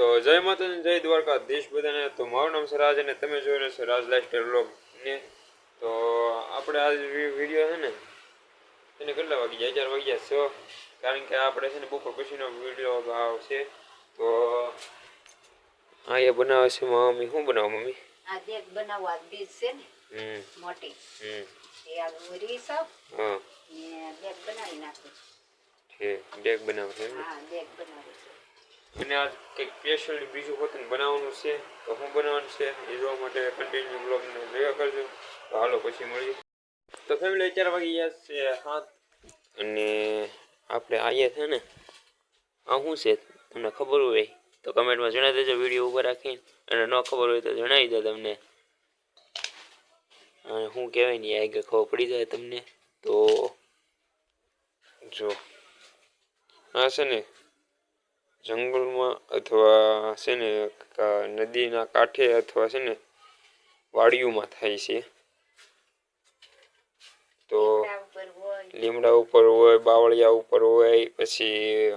તો જય માતાજી જય દ્વારકાધીશ બધાને. તો મારું નામ છે રાજ અને તમે જોઈ રહ્યા છો રાજ લાઇફસ્ટાઈલ બ્લોગ ને તો આપણે આ વીડિયો છે ને એને કેટલા વાગી જાય? ચાર વાગ્યા છો. કારણ કે આપણે છે ને બપોર પછીનો વીડિયો આવશે. તો આ એ બનાવે છે મમ્મી. શું બનાવો મમ્મી? આ બીજ છે ને મોટી. એ આ હા. ને બનાવી નાખું. બનાવે છે હા દેગ બનાવું છું. અને આજ કંઈક સ્પેશિયલ બીજું હોતું બનાવવાનું છે, તો શું બનાવવાનું છે, એ જોવા માટે કન્ટિન્યુ બ્લોગને જોયા કરજો. તો હાલો પછી મળીએ. તો ફેમિલી ચાર વાગી ગયા છે સાત અને આપણે આવીએ છે ને, આ શું છે? તમને ખબર હોય તો કમેન્ટમાં જણાવી દેજો, વીડિયો ઉપર રાખીને. અને ન ખબર હોય તો જણાવી દો તમને. અને શું કહેવાય ને આગળ ખબર પડી જાય તમને. તો જો હા છે ને જંગલમાં અથવા છે ને નદીના કાંઠે અથવા છે ને વાડીઓમાં થાય છે. તો લીમડા ઉપર હોય બાવળિયા ઉપર હોય પછી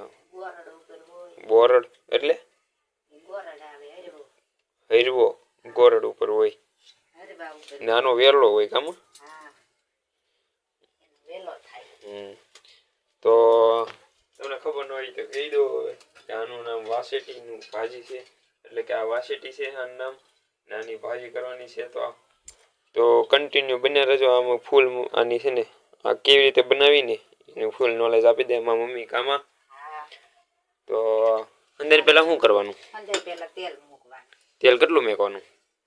બોરડ એટલે? હરવો ગોરડ ઉપર હોય. નાનો વેરલો હોય કામ વેલો. તો તમને ખબર ન હોય તો કહી દો હવે. કે આનું નામ વાસેટીનું ભાજી છે. એટલે કે આ વાસેટી છે આનું નામ. નાની ભાજી કરવાની છે તો આ- તો કન્ટિન્યુ બન્યા રહેજો. આમાં ફૂલ આની છે ને આ કેવી રીતે બનાવીને એનું ફૂલ નોલેજ આપી દે એમાં મમ્મી કામાં. તો અંદર પહેલાં શું કરવાનું? અંદર પેલા તેલ મૂકવાનું. તેલ કેટલું મેકવાનું?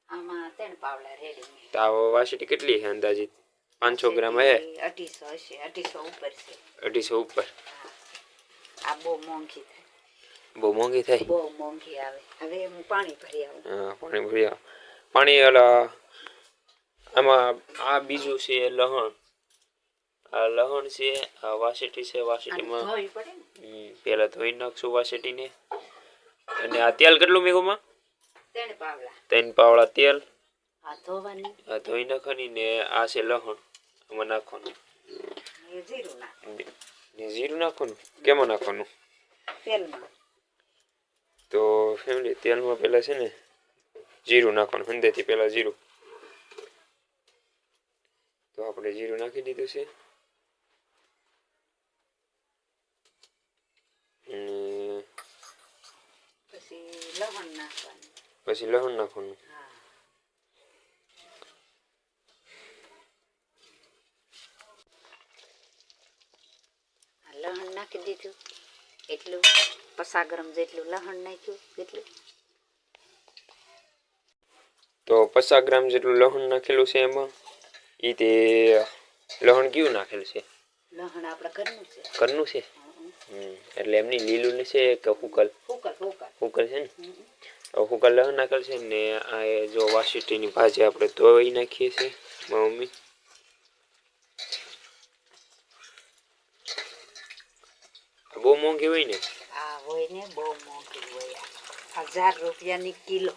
આમાં ત્રણ પાવડા રેડી તો આ વાસેટી કેટલી છે અંદાજિત? પાંચસો ગ્રામ હે? અઢીસો હશે અઢીસો ઉપર છે. અઢીસો ઉપર. આ બહુ મોંઘી બહુ મોંઘી થાય બહુ મોંઘી આવે. હવે હું પાણી ભરી આવું. હા પાણી ભરી આવું. પાણી ઓલા આમાં આ બીજું છે લહણ. આ લહણ છે આ વાસેટી છે વાસેટીમાં પેલા ધોઈ નાખશું વાસેટીને. અને આ તેલ કેટલું મેઘોમાં ત્રણ પાવડા. તેલ. આ ધોઈ નાખવાની ને આ છે લહણ. આમાં નાખવાનું. જીરું નાખવાનું? કેમાં નાખવાનું? તેલમાં. તો ફેમિલી તેલમાં પહેલાં છે ને જીરું નાખવાનું હંદેથી પહેલાં જીરું. તો આપણે જીરું નાખી દીધું છે. પછી લવણ નાખવાનું. પછી લહણ નાખવાનું. લહણ નાખી દીધું. એટલું પસા ગરમ જેટલું લહણ નાખ્યું કેટલું તો પચાસ ગ્રામ જેટલું લહણ નાખેલું છે એમાં? એ તે લહણ કયું નાખેલું છે? લહણ આપણે ઘરનું છે. કરનું છે? એટલે એમની લીલું છે કે હુકલ? ફૂકર હુકલ. છે ને? હુકલ લહણ નાખેલ છે ને આ જો વાસીટીની ભાજી આપણે ધોઈ નાખીએ છીએ મમ્મી. બહુ મોંઘી હોય ને? આ હોય ને બહુ મોંઘી હોય. હજાર રૂપિયાની કિલો.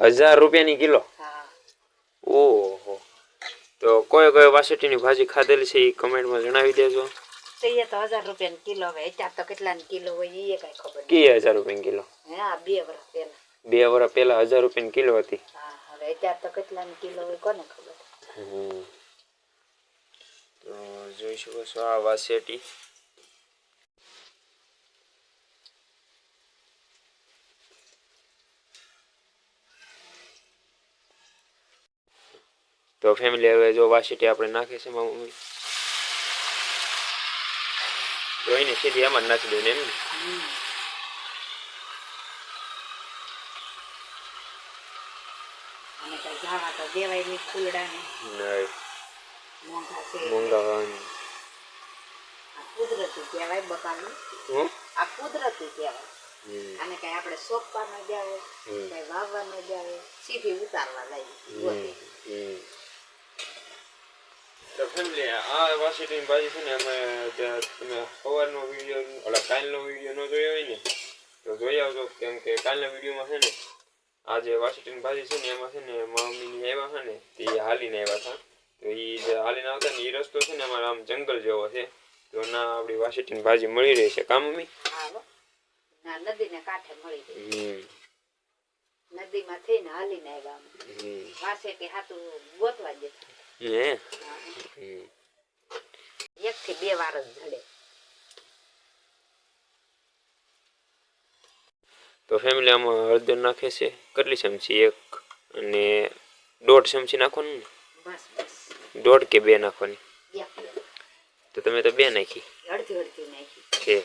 હજાર રૂપિયાની કિલો? હા. ઓહો. તો કોઈ કોઈ વાસેટીની ભાજી ખાધેલી છે એ કમેન્ટમાં જણાવી દેજો. એ તો હજાર રૂપિયાની કિલો હવે. અત્યારે તો કેટલાની કિલો હોય એ કાંઈ ખબર કે હજાર રૂપિયાની કિલો? હા બે વર્ષ પહેલા. બે વર્ષ પહેલા હજાર રૂપિયાની કિલો હતી. હા હવે અત્યારે તો કેટલાની કિલો હોય કોને ખબર? હમ. તો જોઈ શકો છો આ વાસેટી. તો ફેમિલી હવે જો વાસેટી આપણે નાખે છે મારી મમ્મી જોઈને સીધી આમાં જ નાખી દઉં એમ ને? હમ. અને કઈ જાવા તો દેવાય નહીં ફૂલડાને. નહીં. મોંઘા છે. મંગાવવાનું આ કુદરતી કહેવાય બકાલું. હું આ કુદરતી કહેવાય. હમ. આને કઈ આપણે સોંપવા ન જાવે હમ. કઈ વાવવા ન જાવે સીધી ઉતારવા લાગી. ગોતી હમ. તો ફેમિલી આ વાસીટીની ભાજી છે ને અમે તમે સવારનો વીડિયો ઓલા કાલનો વીડિયો ન જોયો હોય ને તો જોઈ આવજો કેમ કે કાલના વિડીયોમાં છે ને આ જે વાસીટીની ભાજી છે ને એમાં છે ને મમ્મીની આવ્યા છે ને તે હાલીને આવ્યા હતા તો એ જે હાલીને આવતા ને એ રસ્તો છે ને અમારા આમ જંગલ જેવો છે તો ના આપણી વાસીટીની ભાજી મળી રહી છે મમ્મી આવો નદી નદીને કાંઠે મળી રહી ગાડીમાં થઈને હાલીને આવ્યા અમે. હમ. વાસે કે હાથું ગોતવા જતા હે? એક થી બે વાર જ જડે. તો ફેમિલી આમાં હળદર નાખે છે? કેટલી ચમચી? એક અને દોઢ ચમચી નાખવાનું ને? દોઢ કે બે નાખવાની? તો તમે તો બે નાખી. છે.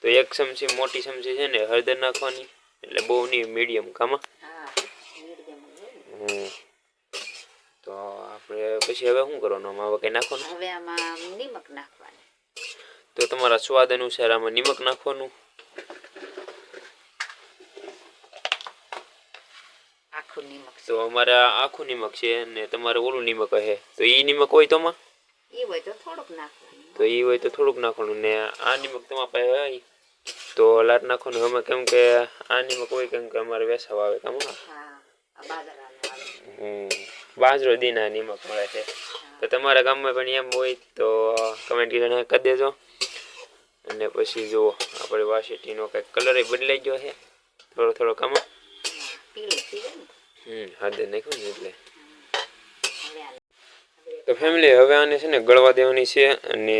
તો એક ચમચી મોટી ચમચી છે ને હળદર નાખવાની? એટલે બહુ નહીં મીડિયમ કામાં હા મીડિયમ જ હોય ને. હમ. તો આપણે પછી હવે શું કરવાનું? આમાં હવે કંઈ નાખવાનું? હવે આમાં નિમક નાખવાનું. તો તમારા સ્વાદ અનુસાર આમાં નિમક નાખવાનું. આખું નિમક તો અમારે આખું નિમક છે અને તમારે ઓલું નિમક હે. તો એ નિમક હોય તોમાં એ હોય તો થોડુંક નાખવાનું. તો એ હોય તો થોડુંક નાખવાનું ને આ નિમક તમારા પાસે હોય? તો લાટ નાખવાનું. અમે કેમ કે આ નિમક હોય કેમ કે અમારે વેસાવ આવે કામ હા. હમ. બાજરો દીના નિમક મળે છે. તો તમારા ગામમાં પણ એમ હોય તો કમેન્ટ કરીને કરી દેજો. અને પછી જુઓ આપણે વાસેટીનો કંઈક કલર બદલાઈ ગયો છે. થોડો થોડો કામાં. હમ હાથે નાખ્યું ને એટલે. તો ફેમિલી હવે આને છે ને ગળવા દેવાની છે અને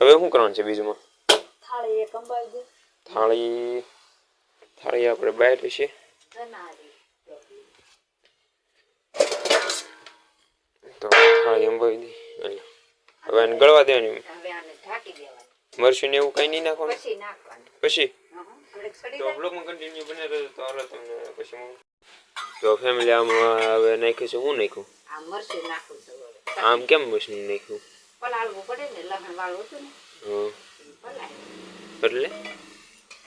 હવે શું કરવાનું છે દે થાળી થાળી આપણે બહાર છે. તો થાળી અંબાવી દી એટલે હવે આને ગળવા દેવાની. હવે આને ઢાંકી દેવાની. મરચું ને એવું કંઈ નહીં નાખવાનું? પછી નાખવાનું. તો બ્લોગમાં કન્ટિન્યુ બને રહ્યો તો હાલો તમને પછી હું તો ફેમિલી આમાં હવે નાખ્યું છે હું નાખ્યું? આ મરચું નાખું છું આમ કેમ મશીન નાખ્યું? પલાળવું પડે ને લહણ વાળું હતું ને. હા. એટલે?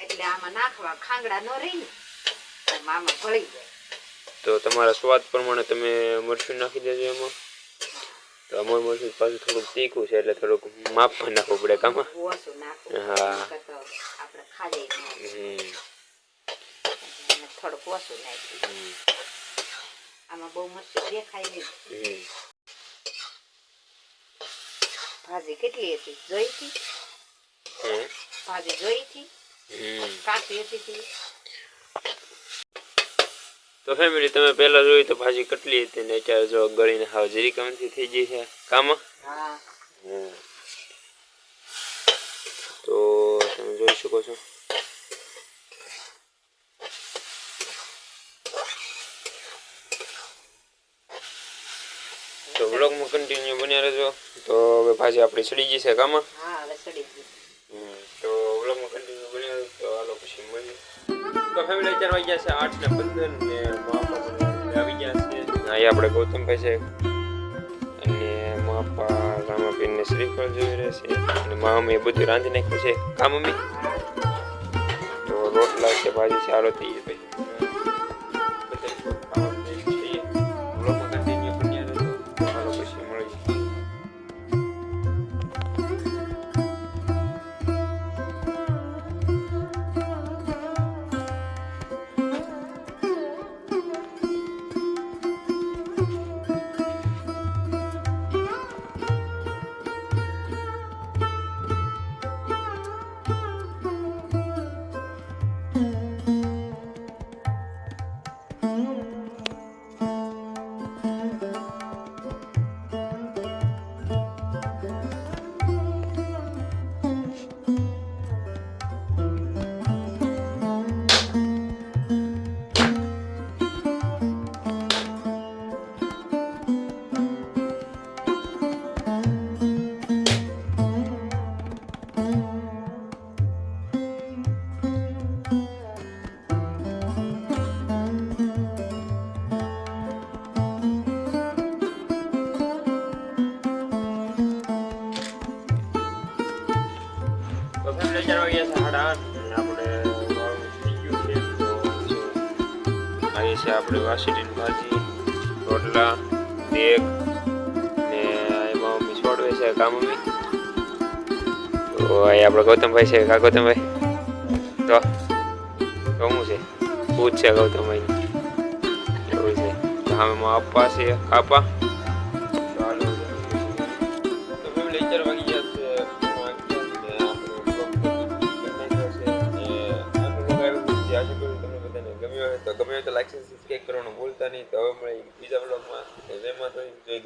એટલે આમાં નાખવા ખાંગડા ન રહી ને આમાં આમાં ભળી જાય. તો તમારા સ્વાદ પ્રમાણે તમે મરચું નાખી દેજો એમાં. તો અમારું મરચું પાછું થોડુંક તીખું છે એટલે થોડુંક માપમાં નાખવું પડે કામાં. હા. થોડુંક ઓછું નાખ્યું આમાં બહુ મરચું દેખાય નહીં. ભાજી કેટલી હતી? જોઈ હતી? ભાજી જોઈ હતી? કાચી હતી તી ફેમિલી તમે પહેલા જોયું તો ભાજી કેટલી હતી ને અત્યારે જો ગળીને હાવ જીરી કમથી થઈ ગઈ છે. કામાં? તો તમે જોઈ શકો છો. તો બ્લોગમાં કન્ટિન્યુ બન્યા રહેજો. તો હવે ભાજી આપણી સડી ગઈ છે. કામાં? હા હવે સડી ગયું ફેમિલી અત્યારે વાગ્યા છે આઠ ને પંદર ને આવી ગયા છે. અહીં આપણે ગૌતમભાઈ છે. અને માપા ને શ્રીફળ જોઈ રહેશે અને મા મમ્મીએ બધું રાંધી નાખ્યું છે. કામ મમ્મી? તો રોટલા છે ભાજી છે થઈ ભાઈ. છે આપણે વાસીટીની ભાજી રોટલા દેગ ને એમાં મમ્મી છોડવે છે કામ મમ્મી તો આપણો ગૌતમભાઈ છે. કા ગૌતમભાઈ. તો તો છે? પૂછ છે ગૌતમભાઈ. એવું છે. તો માં આપવા છે. કાપા તો તો તો તો ગમે તો લાઈક સબસ્ક્રાઈબ કરવાનું ભૂલતા નહીં. તો હવે મળે બીજા બ્લોગમાં જય